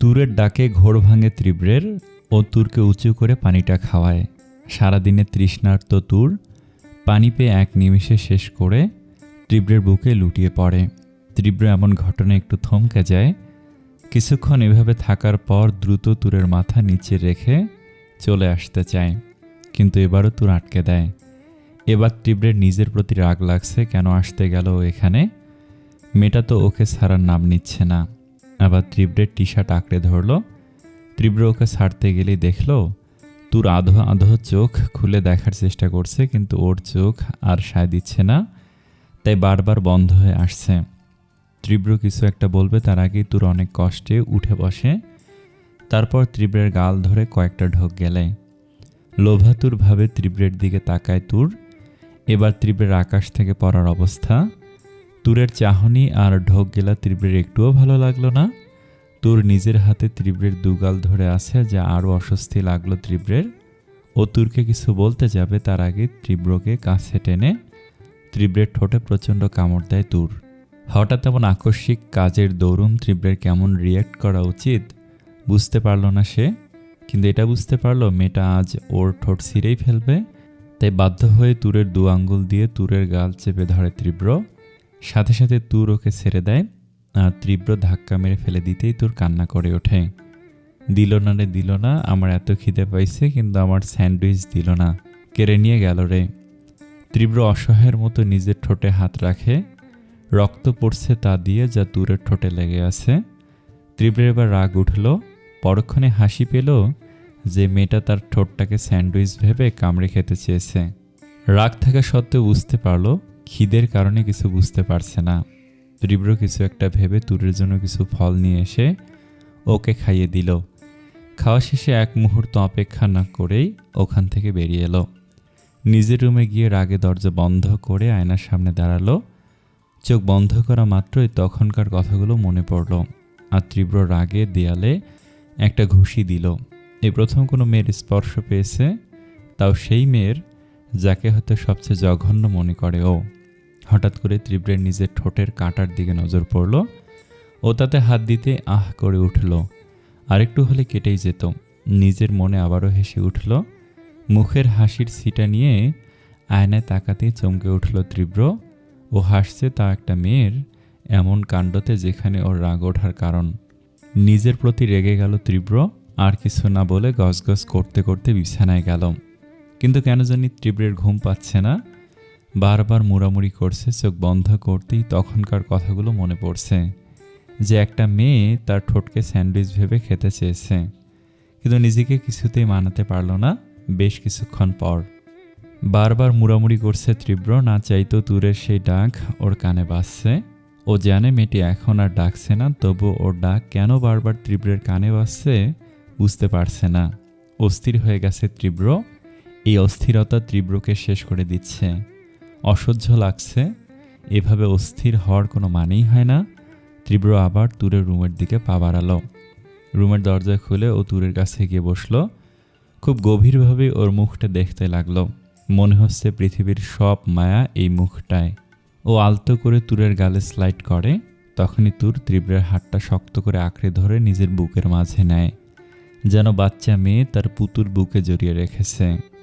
তুরের ডাকে ঘোর ভাঙে তীব্রের ও তুরকে উঁচু করে পানিটা খাওয়ায়। সারাদিনে তৃষ্ণার্ত তুর পানি পেয়ে এক নিমিষে শেষ করে তীব্রের বুকে লুটিয়ে পড়ে। তীব্র এমন ঘটনা একটু থমকে যায়। কিছুক্ষণ এভাবে থাকার পর দ্রুত তুরের মাথা নিচে রেখে চলে আসতে চায়, কিন্তু এবারও তুর আটকে দেয়। এবার তীব্রের নিজের প্রতি রাগ লাগছে কেন আসতে গেল এখানে? মেয়েটা তো ওকে ছাড়ার নাম নিচ্ছে না। আবার তীব্রের টি শার্ট আঁকড়ে ধরলো। তীব্র ওকে ছাড়তে গেলেই দেখল, তুর আধো আধো চোখ খুলে দেখার চেষ্টা করছে, কিন্তু ওর চোখ আর সায় দিচ্ছে না, তাই বারবার বন্ধ হয়ে আসছে। তীব্র কিছু একটা বলবে, তার আগেই তুর অনেক কষ্টে উঠে বসে। তারপর তীব্রের গাল ধরে কয়েকটা ঢোক গেলে, লোভাতুরভাবে তীব্রের দিকে তাকায় তুর, এবার তীব্রের আকাশ থেকে পড়ার অবস্থা। তুরের চাহনি আর ঢোক গেলা তীব্রের একটুও ভালো লাগল না। তুর নিজের হাতে তীব্রের দুগাল ধরে আছে, যা আরও অস্বস্তি লাগল তীব্রের ও তুরকে কিছু বলতে যাবে, তার আগে তীব্রকে কাছে টেনে তীব্রের ঠোঁটে প্রচণ্ড কামড় দেয় তুর। হঠাৎ এমন আকস্মিক কাজের দরুন তীব্রের কেমন রিয়্যাক্ট করা উচিত বুঝতে পারল না সে। কিন্তু এটা বুঝতে পারল, মেয়েটা আজ ওর ঠোঁট ছিঁড়েই ফেলবে। তাই বাধ্য হয়ে তুরের দু আঙ্গুল দিয়ে তুরের গাল চেপে ধরে তীব্র সাথে সাথে তুর ওকে ছেড়ে দেয় আর তীব্র ধাক্কা মেরে ফেলে দিতেই তোর কান্না করে ওঠে। দিল না রে, দিল না, আমার এত খিদে পাইছে কিন্তু আমার স্যান্ডউইচ দিল না। কেড়ে নিয়ে গেল রে। তীব্র অসহায়ের মতো নিজের ঠোঁটে হাত রাখে। রক্ত পড়ছে তা দিয়ে যা দূরের ঠোঁটে লেগে আছে। তীব্রের এবার রাগ উঠল। পরক্ষণে হাসি পেল যে মেয়েটা তার ঠোঁটটাকে স্যান্ডউইচ ভেবে কামড়ে খেতে চেয়েছে। রাগ থাকা সত্ত্বেও বুঝতে পারল খিদের কারণে কিছু বুঝতে পারছে না। তীব্র কিছু একটা ভেবে তুরের জন্য কিছু ফল নিয়ে এসে ওকে খাইয়ে দিল। খাওয়া শেষে এক মুহূর্ত অপেক্ষা না করেই ওখান থেকে বেরিয়ে এলো। নিজের রুমে গিয়ে রাগে দরজা বন্ধ করে আয়নার সামনে দাঁড়াল। চোখ বন্ধ করা মাত্রই তখনকার কথাগুলো মনে পড়ল আর তীব্র রাগে দেয়ালে একটা ঘুষি দিল। এই প্রথম কোনো মেয়ের স্পর্শ পেয়েছে, তাও সেই মেয়ের যাকে হয়তো সবচেয়ে জঘন্য মনে করে, ও হঠাৎ করে তীব্রের নিজের ঠোঁটের কাঁটার দিকে নজর পড়ল ও তাতে হাত দিতে আহ করে উঠল। আরেকটু হলে কেটেই যেত। নিজের মনে আবারও হেসে উঠল। মুখের হাসির সিটা নিয়ে আয়নায় তাকাতেই চমকে উঠল তীব্র ও হাসছে তা একটা মেয়ের এমন কাণ্ডতে যেখানে ওর রাগ ওঠার কারণ। নিজের প্রতি রেগে গেল তীব্র আর কিছু না বলে গজগজ করতে করতে বিছানায় গেল। কিন্তু কেন জানি তীব্রের ঘুম পাচ্ছে না। বারবার মুড়ামুড়ি করছে, চোখ বন্ধ করতেই তখনকার কথাগুলো মনে পড়ছে। যে একটা মেয়ে তার ঠোঁটকে স্যান্ডউইচ ভেবে খেতে চেয়েছে, কিন্তু নিজেকে কিছুতেই মানাতে পারল না বেশ কিছুক্ষণ পর। বারবার মুড়ামুড়ি করছে তীব্র, না চাইতো দূরের সেই ডাক ওর কানে বাজছে। ও জানে মেয়েটি এখন আর ডাকছে না তবু ওর ডাক কেন বারবার তীব্রের কানে বাজছে বুঝতে পারছে না। অস্থির হয়ে গেছে তীব্র এই অস্থিরতা তীব্রকে শেষ করে দিচ্ছে। অসহ্য লাগছে। এভাবে অস্থির হওয়ার কোনো মানেই হয় না। তীব্র আবার তুরের রুমের দিকে পা বাড়ালো। রুমের দরজা খুলে ও তুরের কাছে গিয়ে বসল। খুব গভীরভাবে ওর মুখটা দেখতে লাগল। মনে হচ্ছে পৃথিবীর সব মায়া এই মুখটায়। ও আলতো করে তুরের গালে স্লাইড করে। তখনই তুর তীব্রের হাতটা শক্ত করে আঁকড়ে ধরে নিজের বুকের মাঝে নেয়। যেন বাচ্চা মেয়ে তার পুতুর বুকে জড়িয়ে রেখেছে।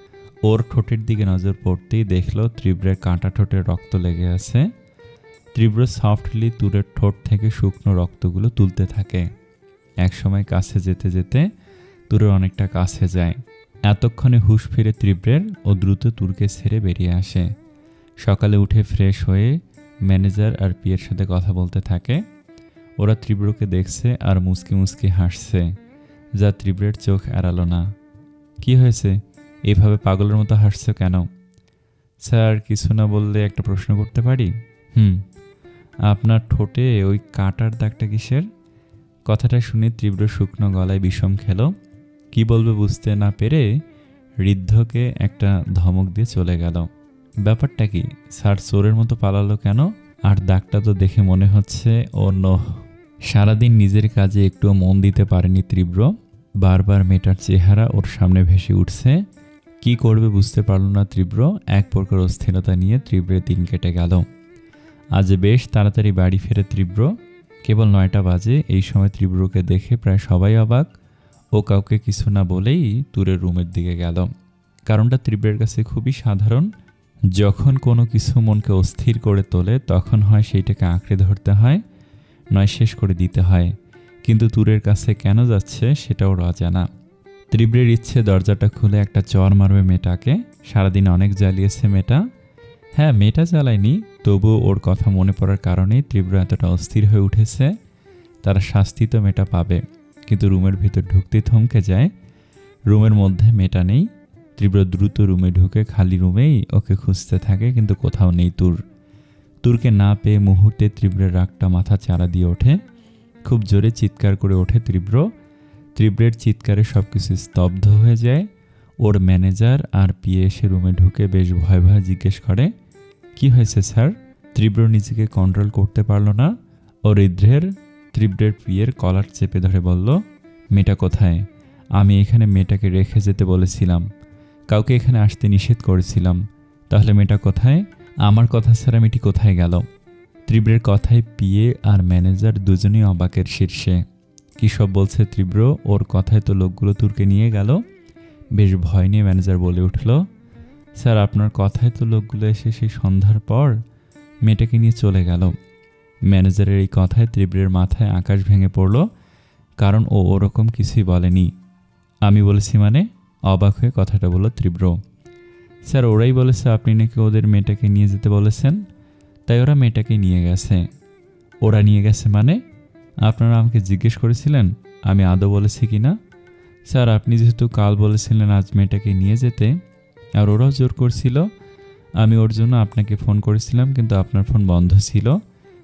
ওর ঠোঁটের দিকে নজর পড়তেই দেখল তীব্রের কাঁটা ঠোঁটে রক্ত লেগে আছে। তীব্র সফটলি তুরের ঠোঁট থেকে শুকনো রক্তগুলো তুলতে থাকে। একসময় কাছে যেতে যেতে তুরের অনেকটা কাছে যায়। এতক্ষণে হুশ ফিরে তীব্রের ও দ্রুত তুরকে ছেড়ে বেরিয়ে আসে। সকালে উঠে ফ্রেশ হয়ে ম্যানেজার আর পিয়ের সাথে কথা বলতে থাকে। ওরা তীব্রকে দেখছে আর মুসকি মুসকি হাসছে, যা তীব্রের চোখ এড়ালো না। কি হয়েছে? এভাবে পাগলের মতো হাসছো কেন? স্যার, কিছু না বললে একটা প্রশ্ন করতে পারি? হুম, আপনার ঠোঁটে ওই কাটার দাগটা কিসের? কথাটা শুনে তীব্র শুকনো গলায় বিষম খেলো। কি বলবে বুঝতে না পেরে ঋদ্ধকে একটা ধমক দিয়ে চলে গেল। ব্যাপারটা কি? স্যার, চোরের মতো পালালো কেন? আর দাগটা তো দেখে মনে হচ্ছে, ও নোহ। সারাদিন নিজের কাজে একটুও মন দিতে পারেনি তীব্র। বারবার মেয়েটার চেহারা ওর সামনে ভেসে উঠছে। কি করবে বুঝতে পারল না তীব্র। এক প্রকার অস্থিরতা নিয়ে তীব্রের দিন কেটে গেল। আজ বেশ তাড়াতাড়ি বাড়ি ফেরে তীব্র। কেবল নয়টা বাজে, এই সময় তীব্রকে দেখে প্রায় সবাই অবাক। ও কাউকে কিছু না বলেই তুরের রুমের দিকে গেল। কারণটা তীব্রের কাছে খুবই সাধারণ। যখন কোনো কিছু মনকে অস্থির করে তোলে, তখন হয় সেইটাকে আঁকড়ে ধরতে হয়, নয় শেষ করে দিতে হয়। কিন্তু তুরের কাছে কেন যাচ্ছে সেটাও অজানা। তীব্রের ইচ্ছে দরজাটা খুলে একটা চর মারবে মেয়েটাকে। সারাদিন অনেক জ্বালিয়েছে মেয়েটা। হ্যাঁ মেয়েটা জ্বালায়নি, তবুও ওর কথা মনে পড়ার কারণেই তীব্র এতটা অস্থির হয়ে উঠেছে। তারা শাস্তি তো মেয়েটা পাবে, কিন্তু রুমের ভিতর ঢুকতে থমকে যায়। রুমের মধ্যে মেয়েটা নেই। তীব্র দ্রুত রুমে ঢুকে খালি রুমেই ওকে খুঁজতে থাকে, কিন্তু কোথাও নেই তুর। তুরকে না পেয়ে মুহূর্তে তীব্রের রাগটা মাথা চারা দিয়ে ওঠে। খুব জোরে চিৎকার করে ওঠে তীব্র তীব্রের চিৎকারে সব কিছু স্তব্ধ হয়ে যায়। ওর ম্যানেজার আর পিয়ে এসে রুমে ঢুকে বেশ ভয় ভয় জিজ্ঞেস করে, কি হয়েছে স্যার? তীব্র নিজেকে কন্ট্রোল করতে পারল না? ও রিদ্রের তীব্রের পিয়ের কলার চেপে ধরে বলল, মেয়েটা কোথায়? আমি এখানে মেয়েটাকে রেখে যেতে বলেছিলাম। কাউকে এখানে আসতে নিষেধ করেছিলাম। তাহলে মেয়েটা কোথায়? আমার কথা ছাড়া মেয়েটি কোথায় গেল? তীব্রের কথায় পিয়ে আর ম্যানেজার দুজনেই অবাকের শীর্ষে। কী সব বলছে তীব্র? ওর কথায় তো লোকগুলো তুর্কে নিয়ে গেল। বেশ ভয় নিয়ে ম্যানেজার বলে উঠল, স্যার, আপনার কথায় তো লোকগুলো এসে সেই সন্ধ্যার পর মেয়েটাকে নিয়ে চলে গেল। ম্যানেজারের এই কথায় তীব্রের মাথায় আকাশ ভেঙে পড়ল, কারণ ও ওরকম কিছুই বলেনি। আমি বলেছি মানে? অবাক হয়ে কথাটা বলল তীব্র। স্যার, ওরাই বলেছে আপনি নাকি ওদের মেয়েটাকে নিয়ে যেতে বলেছেন, তাই ওরা মেয়েটাকে নিয়ে গেছে। ওরা নিয়ে গেছে মানে? আপনারা আমাকে জিজ্ঞেস করেছিলেন, আমি আদৌ বলেছি কি না? স্যার, আপনি যেহেতু কাল বলেছিলেন আজ মেয়েটাকে নিয়ে যেতে, আর ওরাও জোর করছিল, আমি ওর জন্য আপনাকে ফোন করেছিলাম, কিন্তু আপনার ফোন বন্ধ ছিল,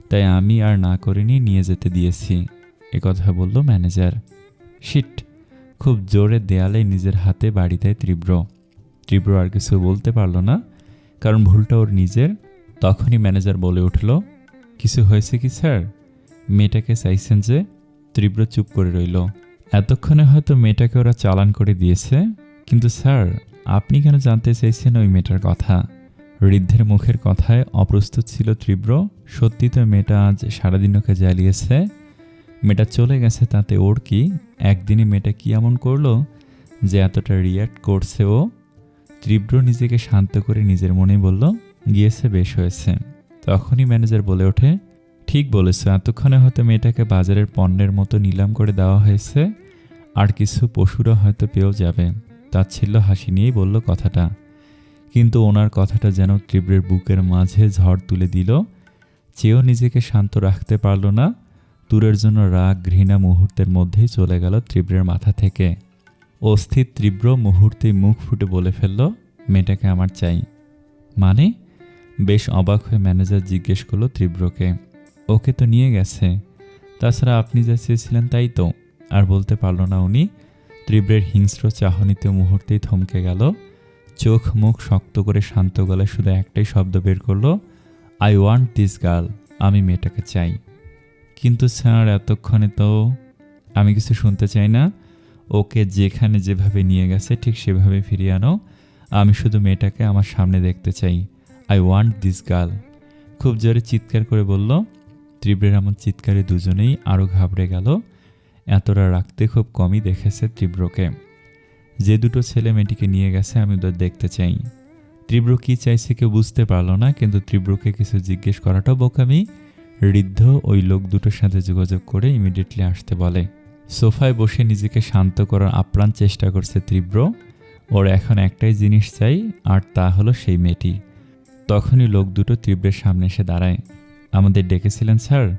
তাই আমি আর না করিনি নিয়ে যেতে দিয়েছি, এ কথা বলল ম্যানেজার। শিট, খুব জোরে দেয়ালে নিজের হাতে বাড়ি দেয় তীব্র। তীব্র আর কিছু বলতে পারল না, কারণ ভুলটা ওর নিজের। তখনই ম্যানেজার বলে উঠল, কিছু হয়েছে কি, স্যার? মেয়েটাকে চাইছেন যে তীব্র চুপ করে রইল। এতক্ষণে হয়তো মেয়েটাকে ওরা চালান করে দিয়েছে, কিন্তু স্যার, আপনি কেন জানতে চাইছেন ওই মেয়েটার কথা? ঋদ্ধের মুখের কথায় অপ্রস্তুত ছিল তীব্র, সত্যি তো মেয়েটা আজ সারাদিন ওকে জ্বালিয়েছে? মেয়েটা চলে গেছে তাতে ওর কি? একদিনে মেয়েটা কি এমন করল যে এতটা রিয়্যাক্ট করছে ও? তীব্র নিজেকে শান্ত করে নিজের মনে বলল, গিয়েছে, বেশ হয়েছে। তখনই ম্যানেজার বলে ওঠে ঠিক বলেছ, এতক্ষণে হয়তো মেয়েটাকে বাজারের পণ্যের মতো নিলাম করে দেওয়া হয়েছে, আর কিছু পশুরা হয়তো পেয়েও যাবে। তাচ্ছিল্য হাসি নিয়েই বলল কথাটা। কিন্তু ওনার কথাটা যেন তীব্রের বুকের মাঝে ঝড় তুলে দিল, চেয়েও নিজেকে শান্ত রাখতে পারল না, দূরের জন্য রাগ ঘৃণা মুহূর্তের মধ্যেই চলে গেল তীব্রের মাথা থেকে। অস্থির তীব্র মুহূর্তেই মুখ ফুটে বলে ফেলল, মেয়েটাকে আমার চাই। মানে বেশ অবাক হয়ে ম্যানেজার জিজ্ঞেস করল তীব্রকে। ওকে তো নিয়ে গেছে। তাছাড়া আপনি যা চেয়েছিলেন তাই তো। আর বলতে পারল না উনি। তীব্রের হিংস্র চাহনিতে মুহূর্তেই থমকে গেল। চোখ মুখ শক্ত করে শান্ত গলায় শুধু একটাই শব্দ বের করল আই ওয়ান্ট দিস গার্ল আমি মেয়েটাকে চাই। কিন্তু স্যার, এতক্ষণে তো আমি কিছু শুনতে চাই না। ওকে যেখানে যেভাবে নিয়ে গেছে, ঠিক সেভাবে ফিরিয়ে আনো। আমি শুধু মেয়েটাকে আমার সামনে দেখতে চাই। আই ওয়ান্ট দিস গার্ল খুব জোরে চিৎকার করে বলল তীব্রের এমন চিৎকারে দুজনেই আরও ঘাবড়ে গেল। এতটা রাখতে খুব কমই দেখেছে তীব্রকে যে দুটো ছেলে মেয়েটিকে নিয়ে গেছে, আমি ওদের দেখতে চাই। তীব্র কি চাইছে কেউ বুঝতে পারল না, কিন্তু তীব্রকে কিছু জিজ্ঞেস করাটাও বোকামি। ঋদ্ধ ওই লোক দুটোর সাথে যোগাযোগ করে ইমিডিয়েটলি আসতে বলে। সোফায় বসে নিজেকে শান্ত করার আপ্রাণ চেষ্টা করছে তীব্র ওর এখন একটাই জিনিস চাই, আর তা হলো সেই মেয়েটি। তখনই লোক দুটো তীব্রের সামনে এসে দাঁড়ায়। আমাদের ডেকেছিলেন, স্যার।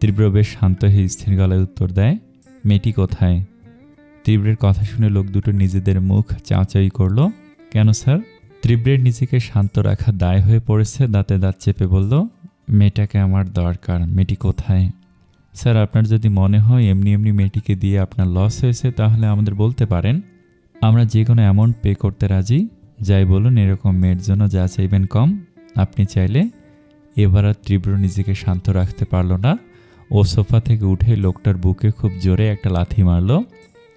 তীব্র বেশ শান্ত হয়ে স্থির গলায় উত্তর দেয়, মেয়েটি কোথায়? তীব্রের কথা শুনে লোক দুটো নিজেদের মুখ চাঁচাই করল। কেন, স্যার? তীব্রের নিজেকে শান্ত রাখা দায় হয়ে পড়েছে, দাঁতে দাঁত চেপে বলল, মেয়েটাকে আমার দরকার, মেয়েটি কোথায়? স্যার, আপনার যদি মনে হয় এমনি এমনি মেয়েটিকে দিয়ে আপনার লস হয়েছে, তাহলে আমাদের বলতে পারেন। আমরা যে কোনো অ্যামাউন্ট পে করতে রাজি। যাই বলুন, এরকম মেয়ের জন্য যা চাইবেন কম। আপনি চাইলে এবার আর তীব্র নিজেকে শান্ত রাখতে পারল না ও সোফা থেকে উঠে লোকটার বুকে খুব জোরে একটা লাথি মারলো।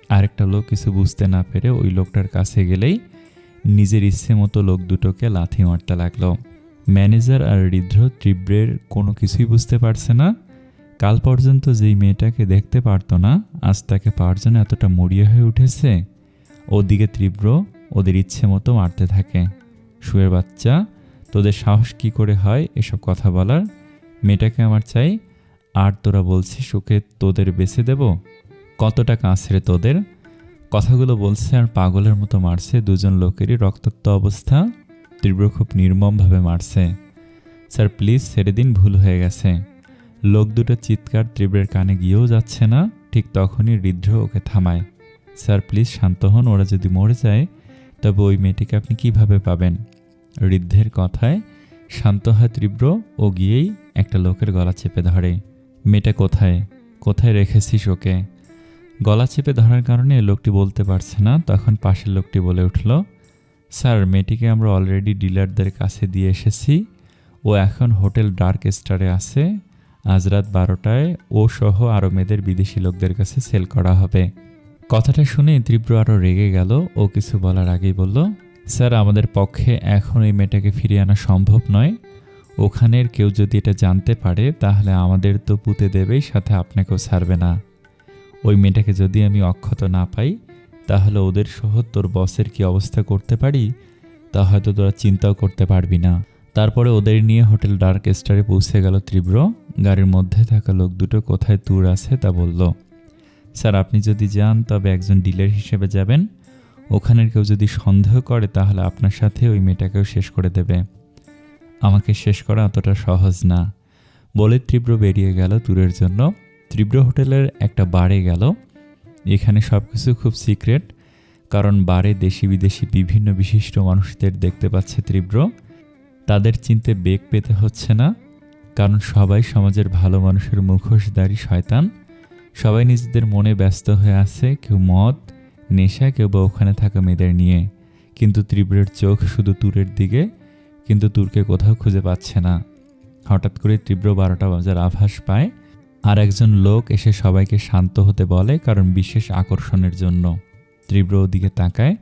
আরেকটা লোক কিছু বুঝতে না পেরে ওই লোকটার কাছে গেলেই নিজের ইচ্ছে মতো লোক দুটোকে লাথি মারতে লাগল। ম্যানেজার আর হৃদ্র তীব্রের কোনো কিছুই বুঝতে পারছে না। কাল পর্যন্ত যেই মেয়েটাকে দেখতে পারতো না, আজ তাকে পাওয়ার জন্য এতটা মরিয়া হয়ে উঠেছে। ওদিকে তীব্র ওদের ইচ্ছে মতো মারতে থাকে। শুয়ের বাচ্চা তোদের সাহস কি করে হয় এসব কথা বলার? মেয়েটাকে আমার চাই। আর তোরা বলছিস ওকে তোদের বেছে দেব? কত টাকা আছে তোদের? কথাগুলো বলছে আর পাগলের মতো মারছে দুজন লোকেরই রক্তাক্ত অবস্থা। তীব্র খুব নির্মমভাবে মারছে। স্যার, প্লিজ ছেড়ে দিন, ভুল হয়ে গেছে। লোক দুটো চিৎকার তীব্রের কানে গিয়েও যাচ্ছে না, ঠিক তখনই হৃদ্র ওকে থামায়। স্যার, প্লিজ শান্ত হন, ওরা যদি মরে যায়, তবে ওই মেয়েটিকে আপনি কীভাবে পাবেন? ঋদ্ধের কথায় শান্ত হয় তীব্র ও গিয়েই একটা লোকের গলা চেপে ধরে, মেয়েটা কোথায়? কোথায় রেখেছিস ওকে? গলা চেপে ধরার কারণে লোকটি বলতে পারছে না, তখন পাশের লোকটি বলে উঠল, স্যার, মেয়েটিকে আমরা অলরেডি ডিলারদের কাছে দিয়ে এসেছি। ও এখন হোটেল ডার্ক স্টারে আছে। আজ রাত বারোটায় ও সহ আরও মেয়েদের বিদেশি লোকদের কাছে সেল করা হবে। কথাটা শুনে তীব্র আরও রেগে গেল ও কিছু বলার আগেই বলল স্যার, আমাদের পক্ষে এখন এই মেয়েটাকে ফিরিয়ে আনা সম্ভব নয়। ওখানের কেউ যদি এটা জানতে পারে, তাহলে আমাদের তো পুঁতে দেবেই, সাথে আপনাকেও ছাড়বে না। ওই মেয়েটাকে যদি আমি অক্ষত না পাই, তাহলে ওদের সহ তোর বসের কি অবস্থা করতে পারি? তা হয়তো তোরা চিন্তাও করতে পারবি না। তারপরে ওদের নিয়ে হোটেল ডার্ক স্টারে পৌঁছে গেল তীব্র। গাড়ির মধ্যে থাকা লোক দুটো কোথায় তুর আছে তা বলল। স্যার, আপনি যদি যান, তবে একজন ডিলার হিসেবে যাবেন। ওখানের কেউ যদি সন্দেহ করে, তাহলে আপনার সাথে ওই মেয়েটাকেও শেষ করে দেবে। আমাকে শেষ করা অতটা সহজ না। বলে তীব্র বেরিয়ে গেল ট্যুরের জন্য। তীব্র হোটেলের একটা বারে গেল। এখানে সব কিছু খুব সিক্রেট, কারণ বারে দেশি বিদেশি বিভিন্ন বিশিষ্ট মানুষদের দেখতে পাচ্ছে তীব্র। তাদের চিনতে বেগ পেতে হচ্ছে না, কারণ সবাই সমাজের ভালো মানুষের মুখোশধারী শয়তান। সবাই নিজেদের মনে ব্যস্ত হয়ে আছে, কেউ মদ নেশা কেউ বা ওখানে থাকা মেয়েদের নিয়ে। কিন্তু তীব্রের চোখ শুধু তুরের দিকে, কিন্তু তুরকে কোথাও খুঁজে পাচ্ছে না। হঠাৎ করে তীব্র বারোটা বাজার আভাস পায়, আর একজন লোক এসে সবাইকে শান্ত হতে বলে, কারণ বিশেষ আকর্ষণের জন্য। তীব্র ওদিকে তাকায়,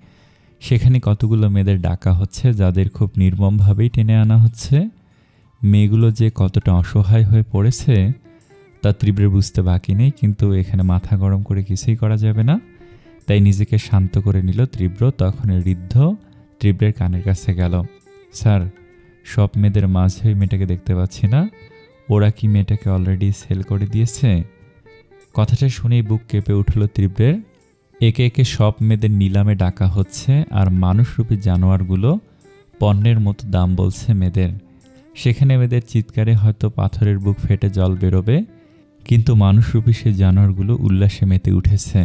সেখানে কতগুলো মেয়েদের ডাকা হচ্ছে, যাদের খুব নির্মমভাবেই টেনে আনা হচ্ছে? মেয়েগুলো যে কতটা অসহায় হয়ে পড়েছে, তা তীব্রের বুঝতে বাকি নেই, কিন্তু এখানে মাথা গরম করে কিছুই করা যাবে না। তাই নিজেকে শান্ত করে নিল তীব্র, তখন ঋদ্ধ তীব্রের কানের কাছে গেল। স্যার, সব মেয়েদের মাঝে ওই মেয়েটাকে দেখতে পাচ্ছি না। ওরা কি মেয়েটাকে অলরেডি সেল করে দিয়েছে? কথাটা শুনেই বুক কেঁপে উঠল তীব্রের। একে একে সব মেয়েদের নিলামে ডাকা হচ্ছে আর মানুষরূপী জানোয়ারগুলো পণ্যের মতো দাম বলছে মেয়েদের। সেখানে মেয়েদের চিৎকারে হয়তো পাথরের বুক ফেটে জল বেরোবে, কিন্তু মানুষরূপী সেই জানোয়ারগুলো উল্লাসে মেতে উঠেছে।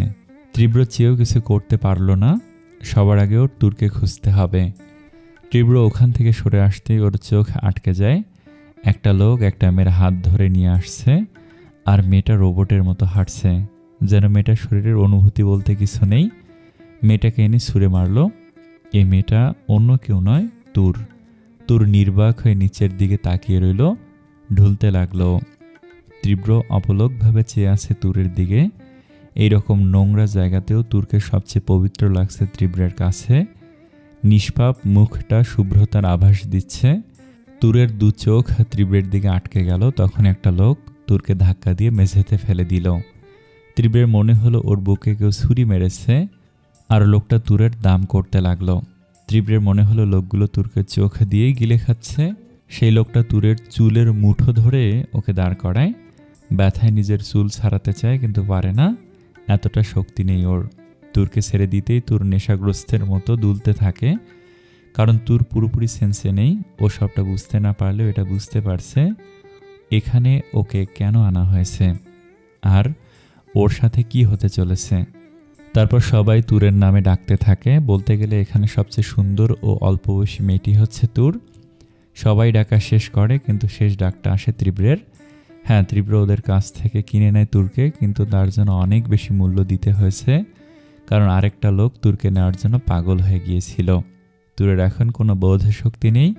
তীব্র চেয়েও কিছু করতে পারল না। সবার আগে ওর তুরকে খুঁজতে হবে। তীব্র ওখান থেকে সরে আসতেই ওর চোখ আটকে যায়। একটা লোক একটা মেয়ের হাত ধরে নিয়ে আসছে আর মেয়েটা রোবটের মতো হাঁটছে। যেন মেয়েটার শরীরের অনুভূতি বলতে কিছু নেই। মেয়েটাকে এনে ছুঁড়ে মারল। এ মেয়েটা অন্য কেউ নয়, তুর। তুর নির্বাক হয়ে নিচের দিকে তাকিয়ে রইল। ঢুলতে লাগল। তীব্র অপলকভাবে চেয়ে আছে তুরের দিকে। এইরকম নোংরা জায়গাতেও তুরকে সবচেয়ে পবিত্র লাগছে তীব্রের কাছে। নিষ্পাপ মুখটা শুভ্রতার আভাস দিচ্ছে। তুরের দু চোখ তীব্রের দিকে আটকে গেল, তখন একটা লোক তুরকে ধাক্কা দিয়ে মেঝেতে ফেলে দিল। তীব্রের মনে হলো ওর বুকে কেউ ছুরি মেরেছে, আর লোকটা তুরের দাম করতে লাগল। তীব্রের মনে হলো লোকগুলো তুরকে চোখ দিয়েই গিলে খাচ্ছে। সেই লোকটা তুরের চুলের মুঠো ধরে ওকে দাঁড় করায়। ব্যথায় নিজের চুল ছাড়াতে চায়, কিন্তু পারে না। এতটা শক্তি নেই। ওর তুরকে ছেড়ে দিতেই তুর নেশাগ্রস্তের মতো দুলতে থাকে। কারণ তুর পুরোপুরি সেন্সে নেই। ও সবটা বুঝতে না পারলেও এটা বুঝতে পারছে। এখানে ওকে কেন আনা হয়েছে? আর ওর সাথে কি হতে চলেছে? তারপর সবাই তুরের নামে ডাকতে থাকে। বলতে গেলে এখানে সবচেয়ে সুন্দর ও অল্প বয়সী মেয়েটি হচ্ছে তুর। সবাই ডাকা শেষ করে, কিন্তু শেষ ডাকটা আসে তীব্রের হ্যাঁ তীব্র ওদের কাছ থেকে কিনে নেয় তুর্কে, কিন্তু তার জন্য অনেক বেশি মূল্য দিতে হয়েছে, কারণ আরেকটা লোক তুর্কে নেওয়ার জন্য পাগল হয়ে গিয়েছিল। তুরের এখন কোনো বোধ শক্তি নেই,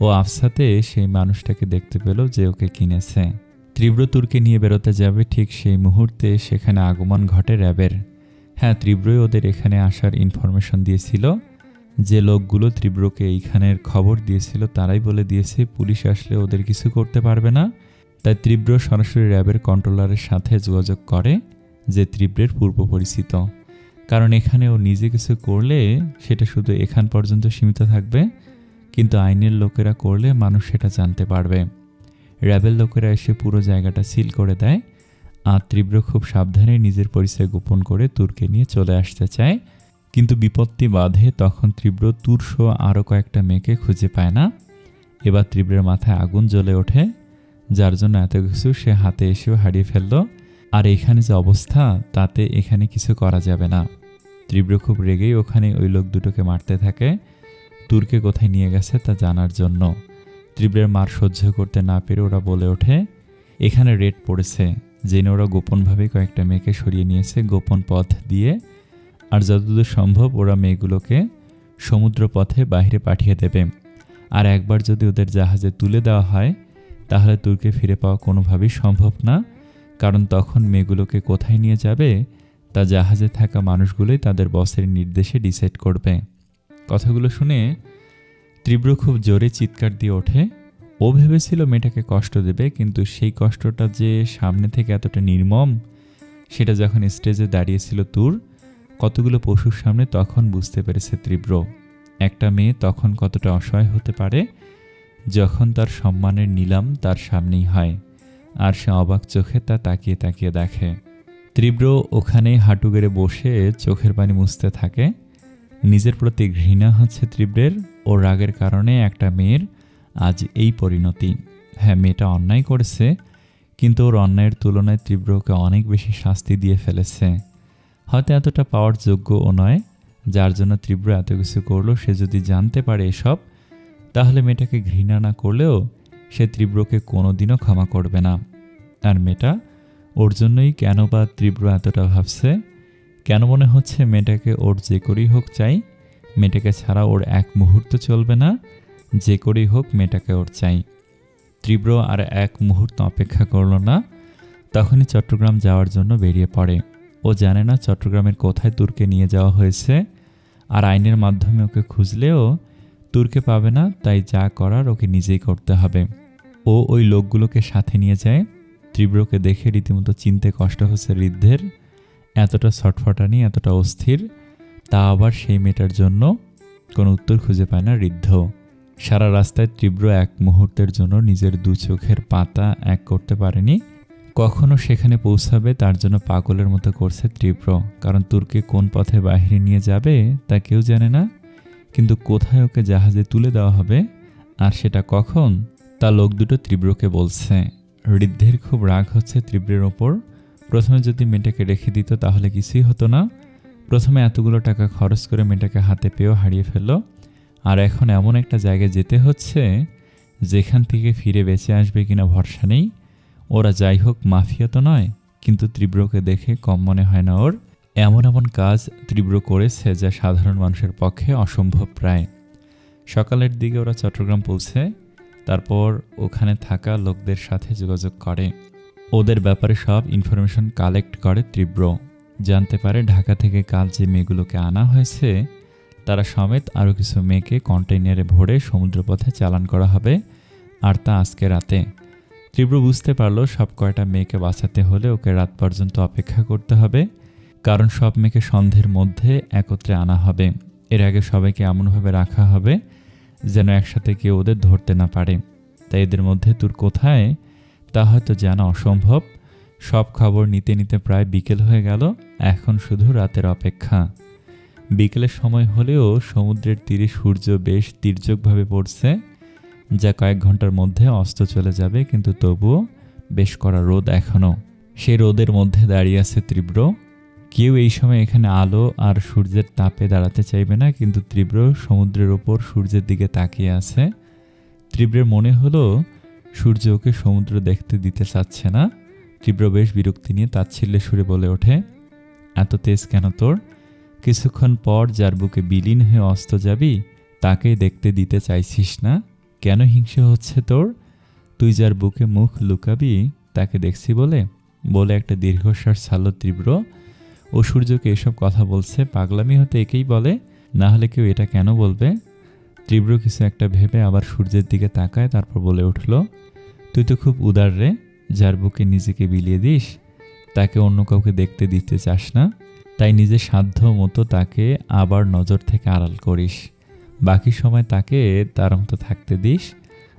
ও আফসাতে সেই মানুষটাকে দেখতে পেল যে ওকে কিনেছে। তীব্র তুর্কে নিয়ে বেরোতে যাবে ঠিক সেই মুহূর্তে সেখানে আগমন ঘটে র্যাবের। হ্যাঁ তীব্রই ওদের এখানে আসার ইনফরমেশন দিয়েছিল। যে লোকগুলো তীব্রকে এইখানের খবর দিয়েছিল, তারাই বলে দিয়েছে, পুলিশ আসলে ওদের কিছু করতে পারবে না। তাই তীব্র সরাসরি র্যাবের কন্ট্রোলারের সাথে যোগাযোগ করে যে তীব্রের পূর্ব পরিচিত। কারণ এখানে ও নিজে কিছু করলে সেটা শুধু এখান পর্যন্ত সীমিত থাকবে, কিন্তু আইনের লোকেরা করলে মানুষ সেটা জানতে পারবে। র্যাবের লোকেরা এসে পুরো জায়গাটা সিল করে দেয় আর তীব্র খুব সাবধানে নিজের পরিচয় গোপন করে তুরকে নিয়ে চলে আসতে চায়। কিন্তু বিপত্তি বাধে তখন তীব্র তুরসহ আরও কয়েকটা মেয়েকে খুঁজে পায় না। এবার তীব্রের মাথায় আগুন জ্বলে ওঠে যার জন্য এত কিছু সে হাতে এসেও হারিয়ে ফেলল। আর এখানে যে অবস্থা, তাতে এখানে কিছু করা যাবে না। তীব্র খুব রেগেই ওখানে ওই লোক দুটোকে মারতে থাকে। তুরকে কোথায় নিয়ে গেছে তা জানার জন্য। তীব্রের মার সহ্য করতে না পেরে ওরা বলে ওঠে, এখানে রেড পড়েছে। জেনে ওরা গোপনভাবে কয়েকটা মেয়েকে সরিয়ে নিয়েছে গোপন পথ দিয়ে। আর যতদূর সম্ভব ওরা মেয়েগুলোকে সমুদ্র পথে বাইরে পাঠিয়ে দেবে। আর একবার যদি ওদের জাহাজে তুলে দেওয়া হয় তাহলে তুর্কে ফিরে পাওয়া কোনোভাবেই সম্ভব না। কারণ তখন মেয়েগুলোকে কোথায় নিয়ে যাবে? তা জাহাজে থাকা মানুষগুলোই তাদের বসের নির্দেশে ডিসাইড করবে। কথাগুলো শুনে তীব্র খুব জোরে চিৎকার দিয়ে ওঠে। ও ভেবেছিল মেয়েটাকে কষ্ট দেবে, কিন্তু সেই কষ্টটা যে সামনে থেকে এতটা নির্মম, সেটা যখন স্টেজে দাঁড়িয়েছিল তুর, কতগুলো পশুর সামনে তখন বুঝতে পেরেছে তীব্র। একটা মেয়ে তখন কতটা অসহায় হতে পারে যখন তার সম্মানের নিলাম তার সামনেই হয়, আর সে অবাক চোখে তা তাকিয়ে তাকিয়ে দেখে। তীব্র ওখানেই হাঁটু গেড়ে বসে চোখের পানি মুছতে থাকে। নিজের প্রতি ঘৃণা হচ্ছে তীব্রের ও রাগের কারণে একটা মেয়ের আজ এই পরিণতি। হ্যাঁ মেয়েটা অন্যায় করেছে, কিন্তু ওর অন্যায়ের তুলনায় তীব্রকে অনেক বেশি শাস্তি দিয়ে ফেলেছে। হয়তো এতটা পাওয়ার যোগ্য ও নয়, যার জন্য তীব্র এত কিছু করল, সে যদি জানতে পারে এসব তাহলে মেয়েটাকে ঘৃণা না করলেও সে তীব্রকে কোনোদিনও ক্ষমা করবে না। আর মেয়েটা ওর জন্যই কেন বা তীব্র এতটা ভাবছে? কেন মনে হচ্ছে মেয়েটাকে ওর যে করেই হোক চাই, মেয়েটাকে ছাড়া ওর এক মুহূর্ত চলবে না, যে করেই হোক মেয়েটাকে ওর চাই। তীব্র আর এক মুহূর্ত অপেক্ষা করল না, তখনই চট্টগ্রাম যাওয়ার জন্য বেরিয়ে পড়ে। ও জানে না চট্টগ্রামের কোথায় তুর্কে নিয়ে যাওয়া হয়েছে, আর আইনের মাধ্যমে ওকে খুঁজলেও তুর্কে পাবে না, তাই যা করার ওকে নিজেই করতে হবে। ও ওই লোকগুলোকে সাথে নিয়ে যায়। তীব্রকে দেখে রীতিমতো চিনতে কষ্ট হচ্ছে ঋদ্ধের। এতটা ছটফটানি, এতটা অস্থির, তা আবার সেই মেয়েটার জন্য কোনো উত্তর খুঁজে পায় না ঋদ্ধ। সারা রাস্তায় তীব্র এক মুহূর্তের জন্য নিজের দু চোখের পাতা এক করতে পারেনি। কখনো সেখানে পৌঁছাবে, তার জন্য পাগলের মতো করছে তীব্র। কারণ তুর্কে কোন পথে বাহিরে নিয়ে যাবে, তা কেউ জানে না। কিন্তু কোথায় ওকে জাহাজে তুলে দেওয়া হবে আর সেটা কখন, তা লোক দুটো তীব্রকে বলছে। ঋদ্ধের খুব রাগ হচ্ছে তীব্রের ওপর। প্রথমে যদি মেয়েটাকে রেখে দিত তাহলে কিছুই হতো না। প্রথমে এতগুলো টাকা খরচ করে মেয়েটাকে হাতে পেয়েও হারিয়ে ফেলল। আর এখন এমন একটা জায়গায় যেতে হচ্ছে, যেখান থেকে ফিরে বেঁচে আসবে কিনা ভরসা নেই। ওরা যাই হোক, মাফিয়া তো নয়, কিন্তু তীব্রকে দেখে কম মনে হয় না ওর। এমন এমন কাজ তীব্র করেছে যা সাধারণ মানুষের পক্ষে অসম্ভব প্রায়। সকালের দিকে ওরা চট্টগ্রাম পৌঁছে, তারপর ওখানে থাকা লোকদের সাথে যোগাযোগ করে। ওদের ব্যাপারে সব ইনফরমেশন কালেক্ট করে তীব্র। জানতে পারে ঢাকা থেকে কাল যে মেয়েগুলোকে আনা হয়েছে, তারা সমেত আরও কিছু মেয়েকে কন্টেইনারে ভরে সমুদ্রপথে চালান করা হবে, আর তা আজকে রাতে। তীব্র বুঝতে পারল সব কয়টা মেয়েকে বাঁচাতে হলে ওকে রাত পর্যন্ত অপেক্ষা করতে হবে। কারণ সব মেয়েকে সন্ধ্যের মধ্যে একত্রে আনা হবে। এর আগে সবাইকে এমনভাবে রাখা হবে যেন একসাথে কেউ ওদের ধরতে না পারে। তাই এদের মধ্যে তোর কোথায়? তা হয়তো জানা অসম্ভব। সব খবর নিতে নিতে প্রায় বিকেল হয়ে গেল। এখন শুধু রাতের অপেক্ষা। বিকেলের সময় হলেও সমুদ্রের তীরে সূর্য বেশ তির্যকভাবে পড়ছে, যা কয়েক ঘণ্টার মধ্যে অস্ত চলে যাবে, কিন্তু তবুও বেশ করা রোদ এখনও সে রোদের মধ্যে দাঁড়িয়ে আছে তীব্র কেউ এই সময় এখানে আলো আর সূর্যের তাপে দাঁড়াতে চাইবে না, কিন্তু তীব্র সমুদ্রের ওপর সূর্যের দিকে তাকিয়ে আছে। তীব্রের মনে হলো, সূর্য ওকে সমুদ্র দেখতে দিতে চাচ্ছে না। তীব্র বেশ বিরক্তি নিয়ে তাচ্ছিল্যে সুরে বলে ওঠে, এত তেজ কেন তোর? কিছুক্ষণ পর যার বুকে বিলীন হয়ে অস্ত যাবি, তাকেই দেখতে দিতে চাইছিস না? কেন হিংসে হচ্ছে তোর? তুই যার বুকে মুখ লুকাবি, তাকে দেখছি বলে? বলে একটা দীর্ঘশ্বাস ছাড়ল তীব্র। ও সূর্যকে এসব কথা বলছে, পাগলামি হতে একেই বলে, না হলে কেউ এটা কেন বলবে? তীব্র কিছু একটা ভেবে আবার সূর্যের দিকে তাকায়, তারপর বলে উঠল, তুই তো খুব উদার রে, যার বুকে নিজেকে বিলিয়ে দিস, তাকে অন্য কাউকে দেখতে দিতে চাস না, তাই নিজের সাধ্য মতো তাকে আবার নজর থেকে আড়াল করিস। বাকি সময় তাকে তার মতো থাকতে দিস,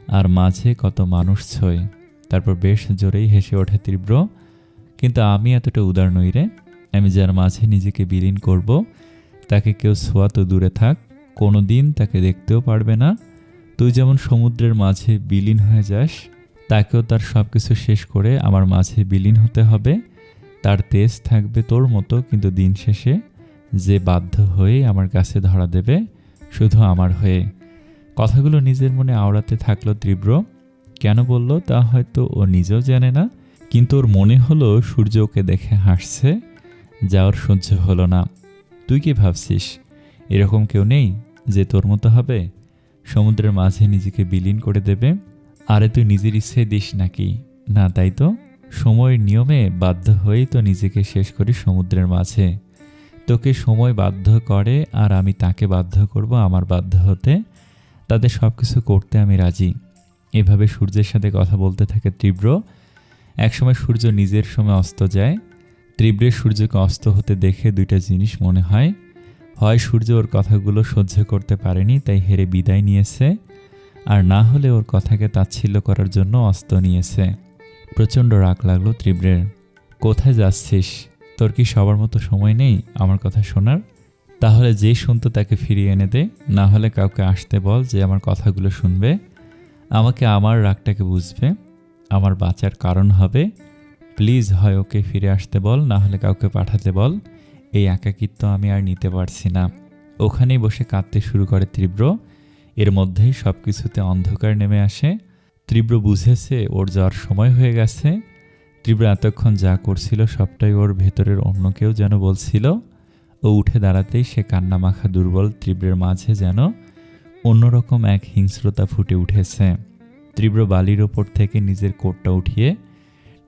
আর মাঝে কত মানুষ ছয়। তারপর বেশ জোরেই হেসে ওঠে তীব্র, কিন্তু আমি এতটা উদার নই রে আমি যার মাঝে নিজেকে বিলীন করব, তাকে কেউ ছোঁয়া তো দূরে থাক কোনো দিন তাকে দেখতেও পারবে না। তুই যেমন সমুদ্রের মাঝে বিলীন হয়ে যাস, তাকেও তার সব কিছু শেষ করে আমার মাঝে বিলীন হতে হবে। তার তেজ থাকবে তোর মতো, কিন্তু দিন শেষে যে বাধ্য হয়ে আমার কাছে ধরা দেবে, শুধু আমার হয়ে। কথাগুলো নিজের মনে আওড়াতে থাকল তীব্র। কেন বলল তা হয়তো ও নিজেও জানে না, কিন্তু ওর মনে হলো সূর্য ওকে দেখে হাসছে। যা ওর সহ্য হলো না। তুই কি ভাবছিস? এরকম কেউ নেই যে তোর মতো হবে? সমুদ্রের মাঝে নিজেকে বিলীন করে দেবে? আরে তুই নিজের ইচ্ছে দিস নাকি? না, তাই তো? সময়ের নিয়মে বাধ্য হয়েই তো নিজেকে শেষ করি সমুদ্রের মাঝে। তোকে সময় বাধ্য করে আর আমি তাকে বাধ্য করব আমার বাধ্য হতে। তাদের সব কিছু করতে আমি রাজি। এভাবে সূর্যের সাথে কথা বলতে থাকে তীব্র। একসময় সূর্য নিজের সময় অস্ত যায় তীব্রের সূর্যকে অস্ত হতে দেখে দুইটা জিনিস মনে হয়। হয় সূর্য ওর কথাগুলো সহ্য করতে পারেনি, তাই হেরে বিদায় নিয়েছে, আর না হলে ওর কথাকে তাচ্ছিল্য করার জন্য অস্ত নিয়েছে। প্রচণ্ড রাগ লাগল তীব্রের। কোথায় যাচ্ছিস? তোর কি সবার মতো সময় নেই আমার কথা শোনার? তাহলে যে শুনতো তাকে ফিরিয়ে এনে দে, না হলে কাউকে আসতে বল যে আমার কথাগুলো শুনবে। আমাকে আমার রাগটাকে বুঝবে, আমার বাঁচার কারণ হবে প্লিজ হয় ওকে ফিরে আসতে বল, না হলে কাউকে পাঠাতে বল। এই একাকিত্ব আমি আর নিতে পারছি না। ওখানেই বসে কাঁদতে শুরু করে তীব্র। এর মধ্যেই সব কিছুতে অন্ধকার নেমে আসে। তীব্র বুঝেছে ওর যাওয়ার সময় হয়ে গেছে। তীব্র এতক্ষণ যা করছিল সবটাই ওর ভেতরের অন্য কেউ যেন বলছিল। ও উঠে দাঁড়াতেই সে কান্না মাখা দুর্বল তীব্রের মাঝে যেন অন্যরকম এক হিংস্রতা ফুটে উঠেছে। তীব্র বালির ওপর থেকে নিজের কোটটা উঠিয়ে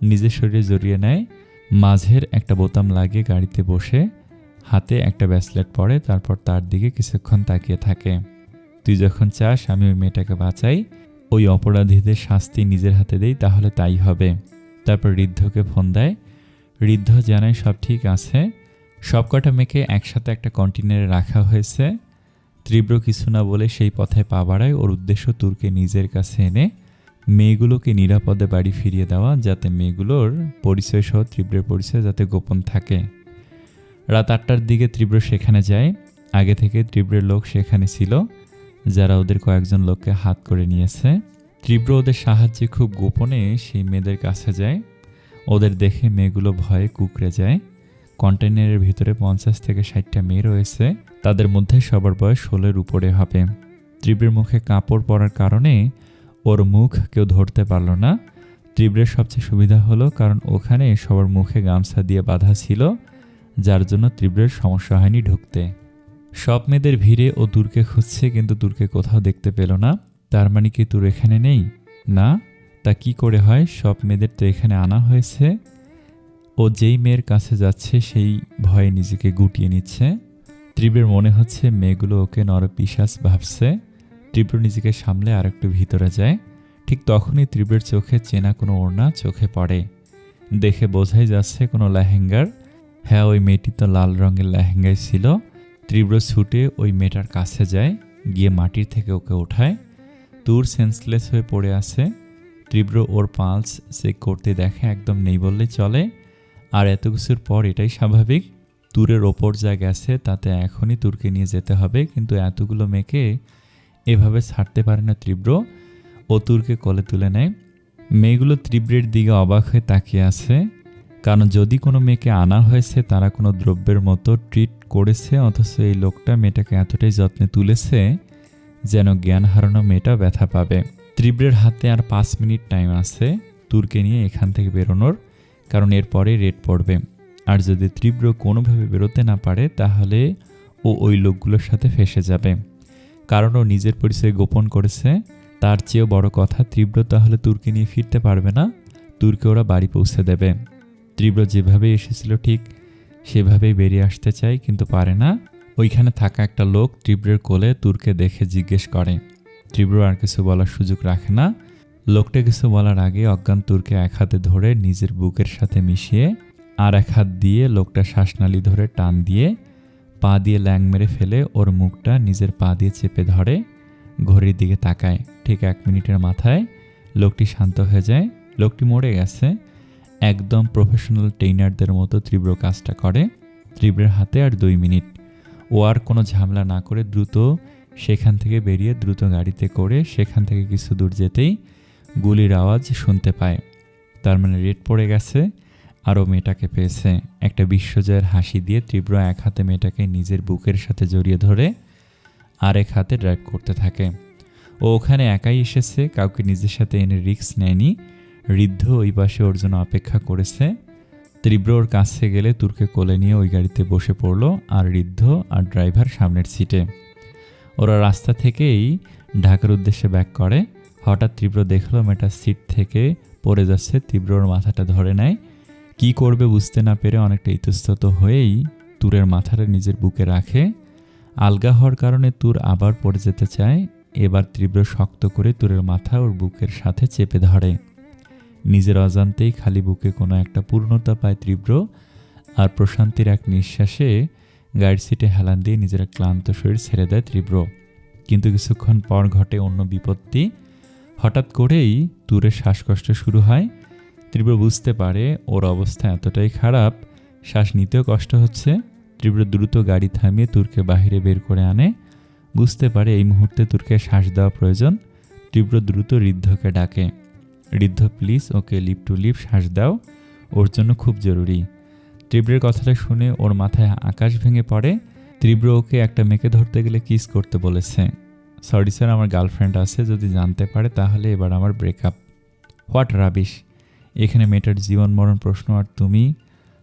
নিজের শরীরে জড়িয়ে নেয়। মাঝের একটা বোতাম লাগিয়ে গাড়িতে বসে হাতে একটা ব্যাসলেট পরে তারপর তার দিকে কিছুক্ষণ তাকিয়ে থাকে। তুই যখন চাস, আমি ওই মেয়েটাকে বাঁচাই। ওই অপরাধীদের শাস্তি নিজের হাতে দেই, তাহলে তাই হবে। তারপর ঋদ্ধকে ফোন দেয়। ঋদ্ধ জানায়, সব ঠিক আছে। সবকটা মেয়েকে একসাথে একটা কন্টেনারে রাখা হয়েছে। তীব্র কিছু না বলে সেই পথে পা বাড়ায়। ওর উদ্দেশ্য তুরকে নিজের কাছে এনে মেয়েগুলোকে নিরাপদে বাড়ি ফিরিয়ে দেওয়া যাতে মেয়েগুলোর পরিচয় সহ তীব্রের পরিচয় যাতে গোপন থাকে। রাত আটটার দিকে তীব্র সেখানে যায়। আগে থেকে তীব্রের লোক সেখানে ছিল, যারা ওদের কয়েকজন লোককে হাত করে নিয়েছে। তীব্র ওদের সাহায্যে খুব গোপনে সেই মেয়েদের কাছে যায়। ওদের দেখে মেয়েগুলো ভয়ে কুকড়ে যায়। কন্টেনারের ভিতরে পঞ্চাশ থেকে ষাটটা মেয়ে রয়েছে। তাদের মধ্যে সবার বয়স ষোলোর উপরে হবে। তীব্রের মুখে কাপড় পরার কারণে ওর মুখ কেউ ধরতে পারল না। তীব্রের সবচেয়ে সুবিধা হলো কারণ ওখানে সবার মুখে গামছা দিয়ে বাঁধা ছিল, যার জন্য তীব্রের সমস্যা হয়নি ঢুকতে। সব মেয়েদের ভিড়ে ও দূরকে খুঁজছে কিন্তু দূরকে কোথাও দেখতে পেল না। তার মানে কি তোর এখানে নেই? না? তা কি করে হয়? সব মেয়েদের তো এখানে আনা হয়েছে। ও যেই মেয়ের কাছে যাচ্ছে সেই ভয়ে নিজেকে গুটিয়ে নিচ্ছে। তীব্রের মনে হচ্ছে মেয়েগুলো ওকে নরপিসাস ভাবছে। তীব্র নিজেকে সামলে আর একটু ভিতরে যায়। ঠিক তখনই তীব্রের চোখে চেনা কোনো ওড়না চোখে পড়ে। দেখে বোঝাই যাচ্ছে কোনো লেহেঙ্গার। হ্যাঁ ওই মেয়েটি তো লাল রঙের লেহেঙ্গায় ছিল। তীব্র ছুটে ওই মেয়েটার কাছে যায়, গিয়ে মাটির থেকে ওকে ওঠায়। তুর সেন্সলেস হয়ে পড়ে আছে। তীব্র ওর পালস চেক করতে দেখে একদম নেই বললে চলে। আর এত কিছুর পর এটাই স্বাভাবিক। তুরের ওপর যা গেছে, তাতে এখনই তুরকে নিয়ে যেতে হবে। কিন্তু এতগুলো মেয়েকে এভাবে ছাড়তে পারে না তীব্র। ও তুরকে কোলে তুলে নেয়। মেয়েগুলো তীব্রের দিকে অবাক হয়ে তাকিয়ে আছে। কারণ যদি কোনো মেয়েকে আনা হয়েছে, তারা কোনো দ্রব্যের মতো ট্রিট করেছে, অথচ এই লোকটা মেয়েটাকে এতটাই যত্নে তুলেছে যেন জ্ঞান হারানো মেয়েটা ব্যথা পাবে। তীব্রের হাতে আর পাঁচ মিনিট টাইম আছে তুরকে নিয়ে এখান থেকে বেরোনোর, কারণ এরপরে রেট পড়বে। আর যদি তীব্র কোনোভাবে বেরোতে না পারে, তাহলে ও ওই লোকগুলোর সাথে ফেসে যাবে। কারণ ও নিজের পরিচয় গোপন করেছে। তার চেয়েও বড় কথা, তীব্র তাহলে তুর্কি নিয়ে ফিরতে পারবে না। তুর্কে ওরা বাড়ি পৌঁছে দেবে। তীব্র যেভাবে এসেছিল ঠিক সেভাবেই বেরিয়ে আসতে চায়, কিন্তু পারে না। ওইখানে থাকা একটা লোক তীব্রের কোলে তুর্কে দেখে জিজ্ঞেস করে। তীব্র আর কিছু বলার সুযোগ রাখে না। লোকটা কিছু বলার আগে অজ্ঞান তুর্কে এক হাতে ধরে নিজের বুকের সাথে মিশিয়ে আর এক হাত দিয়ে লোকটা শ্বাসনালী ধরে টান দিয়ে পা দিয়ে ল্যাং মেরে ফেলে ওর মুখটা নিজের পা দিয়ে চেপে ধরে ঘড়ির দিকে তাকায়। ঠিক এক মিনিটের মাথায় লোকটি শান্ত হয়ে যায়। লোকটি মরে গেছে। একদম প্রফেশনাল ট্রেনারদের মতো তীব্র কাজটা করে। তীব্রের হাতে আর দুই মিনিট। ও আর কোনো ঝামেলা না করে দ্রুত সেখান থেকে বেরিয়ে দ্রুত গাড়িতে করে সেখান থেকে কিছু দূর যেতেই গুলির আওয়াজ শুনতে পায়। তার মানে রেড পড়ে গেছে। আরও মেয়েটাকে পেয়েছে। একটা বিশ্বজয়ের হাসি দিয়ে তীব্র এক হাতে মেয়েটাকে নিজের বুকের সাথে জড়িয়ে ধরে আরেক হাতে ড্রাইভ করতে থাকে। ও ওখানে একাই এসেছে, কাউকে নিজের সাথে এনে রিস্ক নেয়নি। ঋদ্ধ ওই পাশে ওর জন্য অপেক্ষা করেছে। তীব্র ওর কাছে গেলে তুর্কে কোলে নিয়ে ওই গাড়িতে বসে পড়ল আর ঋদ্ধ আর ড্রাইভার সামনের সিটে। ওরা রাস্তা থেকেই ঢাকার উদ্দেশ্যে ব্যাক করে। হঠাৎ তীব্র দেখল মেয়েটা সিট থেকে পড়ে যাচ্ছে, তীব্রর মাথাটা ধরে নেয়। কি করবে বুঝতে না পেরে অনেকটা ইতস্তত হয়েই তুরের মাথাটা নিজের বুকে রাখে। আলগা হওয়ার কারণে তুর আবার পড়ে যেতে চায়। এবার তীব্র শক্ত করে তুরের মাথা ওর বুকের সাথে চেপে ধরে। নিজের অজান্তেই খালি বুকে কোনো একটা পূর্ণতা পায় তীব্র, আর প্রশান্তির এক নিঃশ্বাসে গাড়ির সিটে হেলান দিয়ে নিজের ক্লান্ত শরীর ছেড়ে দেয় তীব্র। কিন্তু কিছুক্ষণ পর ঘটে অন্য বিপত্তি। হঠাৎ করেই তুরের শ্বাসকষ্ট শুরু হয়। তীব্র বুঝতে পারে ওর অবস্থা এতটাই খারাপ, শ্বাস নিতেও কষ্ট হচ্ছে। তীব্র দ্রুত গাড়ি থামিয়ে তুরকে বাহিরে বের করে আনে। বুঝতে পারে এই মুহূর্তে তুরকে শ্বাস দেওয়া প্রয়োজন। তীব্র দ্রুত ঋদ্ধকে ডাকে, ঋদ্ধ please okay lip to lip শ্বাস দাও। ওর জন্য খুব জরুরি। তীব্রের কথাটা শুনে ওর মাথায় আকাশ ভেঙে পড়ে। তীব্র ওকে একটা মেয়েকে ধরতে গেলে কিস করতে বলেছে। সরি স্যার আমার গার্লফ্রেন্ড আছে, যদি জানতে পারে তাহলে এবার আমার ব্রেকআপ হোয়াট রাবিশ এখানে মেয়েটার জীবন মরণ প্রশ্ন আর তুমি?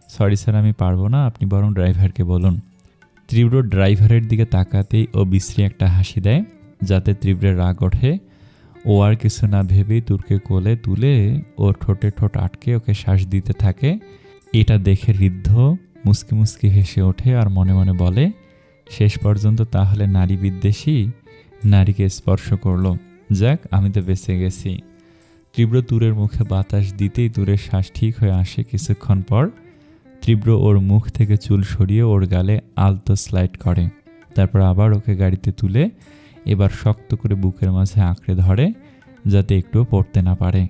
সরি স্যার আমি পারব না, আপনি বরং ড্রাইভারকে বলুন। তীব্র ড্রাইভারের দিকে তাকাতেই ও বিশ্রী একটা হাসি দেয়, যাতে তীব্রের রাগ ওঠে। ও আর কিছু না ভেবেই তুরকে কোলে তুলে ওর ঠোঁটে ঠোঁট আটকে ওকে শ্বাস দিতে থাকে। এটা দেখে ঋদ্ধ মুসকি মুসকি হেসে ওঠে আর মনে মনে বলে, শেষ পর্যন্ত তাহলে নারী বিদ্বেষী নারীকে স্পর্শ করল। যাক, আমি তো বেঁচে গেছি। তীব্র দূরের মুখে বাতাস দিতেই দূরের শ্বাস ঠিক হয়ে আসে কিছুক্ষণ পর। তীব্র ওর মুখ থেকে চুল সরিয়ে ওর গালে আলতো স্লাইড করে। তারপর আবার ওকে গাড়িতে তুলে এবার শক্ত করে বুকের মাঝে আঁকড়ে ধরে, যাতে একটুও পড়তে না পারে।